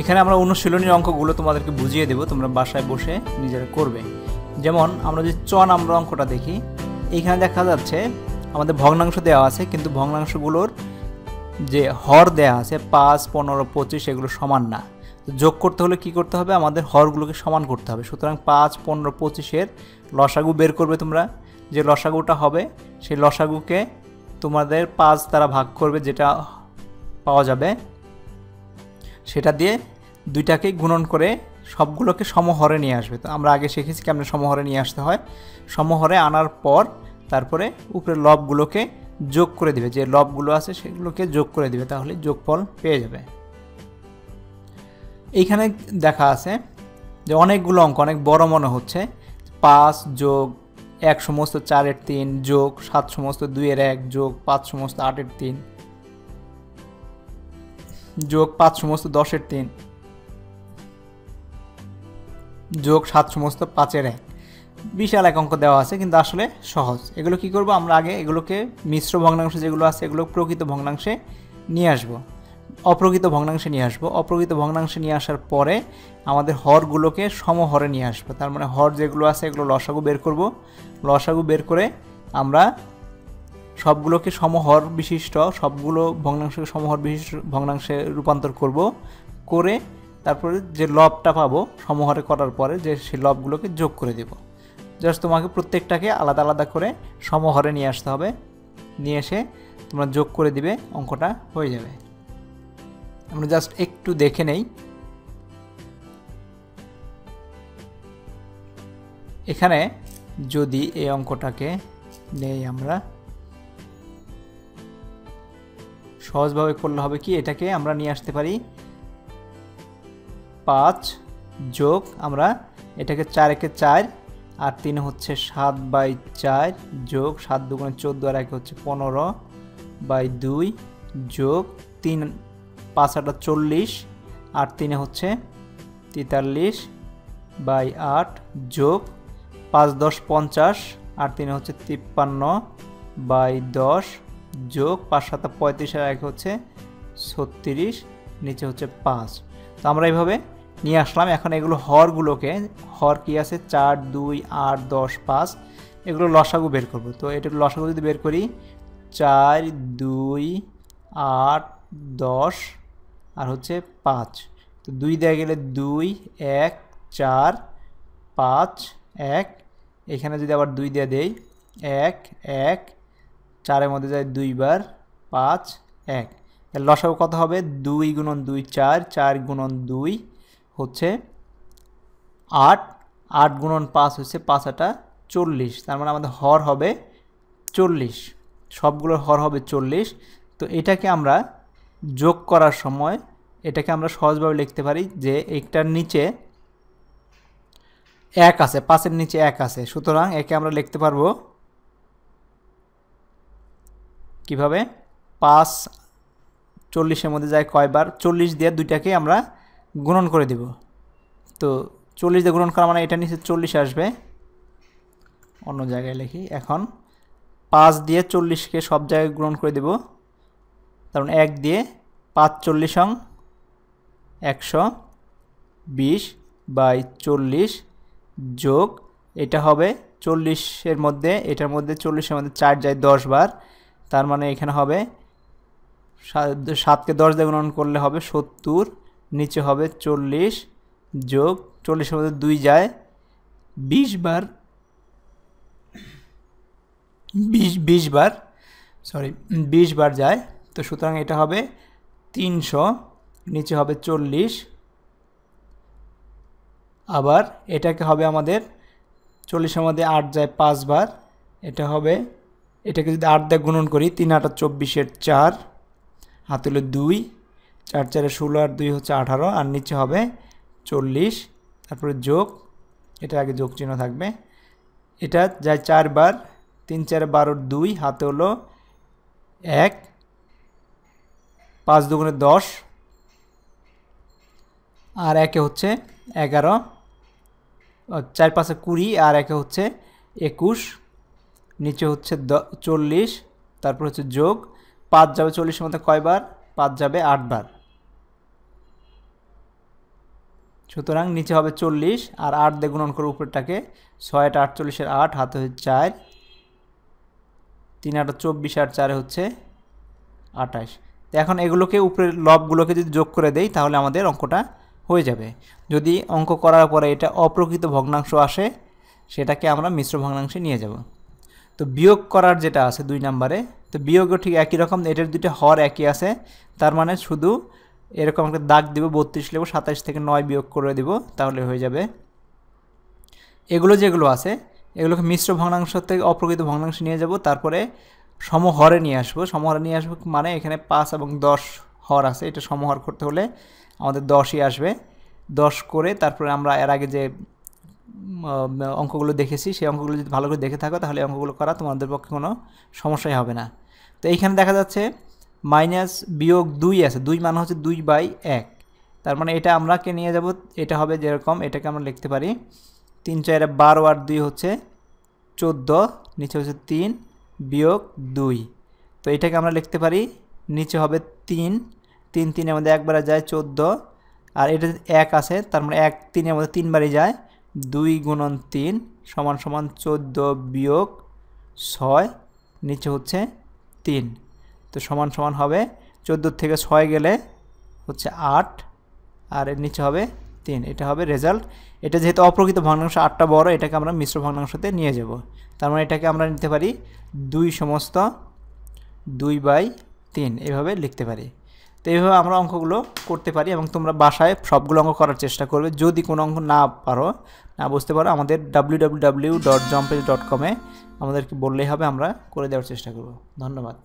এখানে আমরা অনুশীলনীর অঙ্কগুলো তোমাদেরকে বুঝিয়ে দেব, তোমরা বাসায় বসে নিজেরা করবে। যেমন আমরা যে চ নাম্বার অঙ্কটা দেখি, এখানে দেখা যাচ্ছে আমাদের ভগ্নাংশ দেওয়া আছে, কিন্তু ভগ্নাংশগুলোর যে হর দেওয়া আছে, পাঁচ, পনেরো, পঁচিশ, এগুলো সমান না। যোগ করতে হলে কি করতে হবে? আমাদের হরগুলোকে সমান করতে হবে। সুতরাং পাঁচ, পনেরো, পঁচিশের লসাগু বের করবে তোমরা। যে লসাগুটা হবে, সেই লসাগুকে তোমাদের পাঁচ দ্বারা ভাগ করবে, যেটা পাওয়া যাবে সেটা দিয়ে দুইটাকে গুণন করে সবগুলোকে সমহরে নিয়ে আসবে। তো আমরা আগে শিখেছি কেমন সমহরে নিয়ে আসতে হয়। সমহরে আনার পর তারপরে উপরে লবগুলোকে যোগ করে দিবে। যে লবগুলো আছে সেগুলোকে যোগ করে দিবে, তাহলে যোগফল পেয়ে যাবে। এইখানে দেখা আছে যে অনেকগুলো অঙ্ক, অনেক বড় মনে হচ্ছে। পাঁচ যোগ এক সমস্ত চারের তিন, যোগ সাত সমস্ত দুইয়ের এক, যোগ পাঁচ সমস্ত আটের তিন। যোগ পাঁচ সমস্ত দশের তিন। যোগ সাত সমস্ত পাঁচের এক। বিশাল এক অঙ্ক দেওয়া আছে, কিন্তু আসলে সহজ। এগুলো কি করব? আমরা আগে এগুলোকে মিশ্র ভগ্নাংশ যেগুলো আছে, এগুলো প্রকৃত ভগ্নাংশে নিয়ে আসব। অপ্রকৃত ভগ্নাংশে নিয়ে আসব। অপ্রকৃত ভগ্নাংশে নিয়ে আসার পরে আমাদের হরগুলোকে সমহরে নিয়ে আসব। তার মানে হর যেগুলো আছে, এগুলো লসাগু বের করব। লসাগু বের করে আমরা সবগুলোকে সমহর বিশিষ্ট, সবগুলো ভগ্নাংশকে সমহর বিশিষ্ট ভগ্নাংশে রূপান্তর করব, করে তারপরে যে লবটা পাবো সমহরে করার পরে যে সেই লবগুলোকে যোগ করে দেব। জাস্ট তোমাকে প্রত্যেকটাকে আলাদা আলাদা করে সমহরে নিয়ে আসতে হবে। নিয়ে এসে তোমরা যোগ করে দিবে, অঙ্কটা হয়ে যাবে। আমরা জাস্ট একটু দেখে নেই। এখানে যদি এই অঙ্কটাকে নেই আমরা সহজভাবে করলে হবে কি? এটাকে আমরা নিয়ে আসতে পারি পাঁচ যোগ আমরা এটাকে চার একে চার আর তিন হচ্ছে সাত বাই চার যোগ সাত দুগুণে চোদ্দ আর একে হচ্ছে পনেরো বাই দুই যোগ তিন পাঁচ আটা চল্লিশ আর তিনে হচ্ছে তেতাল্লিশ বাই আট যোগ পাঁচ দশ পঞ্চাশ আর তিনে হচ্ছে তিপ্পান্ন বাই দশ যোগ পাঁচ সাত পঁয়ত্রিশ আর এক হচ্ছে ছত্রিশ, নিচে হচ্ছে পাঁচ। তো আমরা এইভাবে নিয়ে আসলাম। এখন এগুলো হরগুলোকে, হর কি আছে? চার, দুই, আট, দশ, পাঁচ, এগুলো লসাগু বের করব। তো এটা লসাগু যদি বের করি, চার, দুই, আট, দশ, আর হচ্ছে পাঁচ। তো দুই দেওয়া গেলে দুই, এক, চার, পাঁচ, এক। এখানে যদি আবার দুই দিয়ে দেই, এক এক চারের মধ্যে যায় দুইবার পাঁচ, এক। লসাগু কত হবে? দুই গুণন দুই চার চার গুণন দুই হচ্ছে আট। আট গুণন পাঁচ হচ্ছে পাঁচ আটা চল্লিশ। তার মানে আমাদের হর হবে চল্লিশ। সবগুলোর হর হবে চল্লিশ। তো এটাকে আমরা যোগ করার সময় এটাকে আমরা সহজভাবে লিখতে পারি যে একটার নিচে এক আছে, পাঁচের নিচে এক আছে। সুতরাং একে আমরা লিখতে পারব কীভাবে? পাঁচ চল্লিশের মধ্যে যায় কয়বার? চল্লিশ দিয়ে দুইটাকে আমরা গুণন করে দিব। তো চল্লিশ দিয়ে গুণন করা মানে এটা নিচে চল্লিশ আসবে। অন্য জায়গায় লিখি, এখন পাঁচ দিয়ে চল্লিশকে সব জায়গায় গ্রহণ করে দেব। কারণ এক দিয়ে পাঁচ চল্লিশ অং একশো বিশ বাই চল্লিশ যোগ, এটা হবে চল্লিশের মধ্যে, এটার মধ্যে চল্লিশের মধ্যে চার যায় দশ বার। তার মানে এখানে হবে সাতকে দশ দিয়ে গুণন করলে হবে সত্তর, নিচে হবে চল্লিশ যোগ, চল্লিশের মধ্যে দুই যায় বিশ বার, বিশ বিশ বার সরি বিশ বার যায়। তো সুতরাং এটা হবে তিনশো, নিচে হবে চল্লিশ। আবার এটাকে হবে আমাদের চল্লিশের মধ্যে আট যায় পাঁচবার এটা হবে এটাকে যদি আট দিয়ে গুণন করি, তিন আটা চব্বিশের চার, হাত হলো দুই, চার চারে ষোলো আর দুই হচ্ছে আঠারো, আর নিচে হবে চল্লিশ। তারপরে যোগ এটা আগে যোগ চিহ্ন থাকবে। এটা যায় চারবার তিন চারে বারোর দুই, হাতে হলো এক, পাঁচ দুগুণে দশ, আর একে হচ্ছে এগারো, চার পাঁচে কুড়ি, আর একে হচ্ছে একুশ। নিচে হচ্ছে দ, চল্লিশ, তারপর হচ্ছে যোগ, পাঁচ যাবে চল্লিশের মধ্যে কয়বার? পাঁচ যাবে আটবার। সুতরাং নিচে হবে চল্লিশ, আর আট দিয়ে গুণন করে উপরটাকে ছয় আট আটচল্লিশের আট, হাতে হচ্ছে চার। তিন আট চব্বিশ আর চারে হচ্ছে আঠাশ। তো এখন এগুলোকে উপরের লবগুলোকে যদি যোগ করে দেই, তাহলে আমাদের অঙ্কটা হয়ে যাবে। যদি অঙ্ক করার পরে এটা অপ্রকৃত ভগ্নাংশ আসে, সেটাকে আমরা মিশ্র ভগ্নাংশে নিয়ে যাব। তো বিয়োগ করার যেটা আছে দুই নাম্বারে, তো বিয়োগও ঠিক একই রকম, এটার দুইটা হর একই আছে, তার মানে শুধু এরকম একটা দাগ দিব, বত্রিশ লেবো সাতাশ থেকে নয় বিয়োগ করে দিব, তাহলে হয়ে যাবে। এগুলো যেগুলো আছে, এগুলোকে মিশ্র ভগ্নাংশ থেকে অপ্রকৃত ভগ্নাংশ নিয়ে যাব, তারপরে সমহরে নিয়ে আসব, সমহরে নিয়ে আসব মানে এখানে পাঁচ এবং দশ হর আছে, এটা সমহর করতে হলে আমাদের দশই আসবে। দশ করে তারপরে আমরা এর আগে যে অঙ্কগুলো দেখেছি, সেই অঙ্কগুলো যদি ভালো করে দেখে থাকো, তাহলে অঙ্কগুলো করা তোমাদের পক্ষে কোনো সমস্যাই হবে না। তো এইখানে দেখা যাচ্ছে মাইনাস বিয়োগ দুই আছে, দুই মানে হচ্ছে দুই বাই এক। তার মানে এটা আমরা কে নিয়ে যাব, এটা হবে যেরকম, এটাকে আমরা লিখতে পারি তিন চারে বারো আর দুই হচ্ছে চোদ্দ, নিচে হচ্ছে তিন, বিয়োগ দুই। তো এটাকে আমরা লিখতে পারি নিচে হবে তিন তিন তিনের মধ্যে একবারে যায় চোদ্দ, আর এটা এক আছে তার মানে এক তিনের মধ্যে তিনবারই যায় দুই গুণন তিন সমান সমান চোদ্দ বিয়োগ ছয়, নিচে হচ্ছে তিন। তো সমান সমান হবে চোদ্দোর থেকে ছয় গেলে হচ্ছে আট, আর এর নিচে হবে তিন। এটা হবে রেজাল্ট। এটা যেহেতু অপ্রকৃত ভগ্নাংশ, আটটা বড়, এটাকে আমরা মিশ্র ভগ্নাংশতে নিয়ে যাব। তার মানে এটাকে আমরা নিতে পারি দুই সমস্ত দুই বাই তিন। এভাবে লিখতে পারি। তো এইভাবে আমরা অঙ্কগুলো করতে পারি এবং তোমরা বাসায় সবগুলো অঙ্ক করার চেষ্টা করবে। যদি কোনো অঙ্ক না পারো, না বুঝতে পারো, আমাদের ডাব্লিউ ডাব্লিউ ডাব্লিউ ডট জম্পেজ ডট কমে আমাদেরকে বললেই হবে, আমরা করে দেওয়ার চেষ্টা করব। ধন্যবাদ।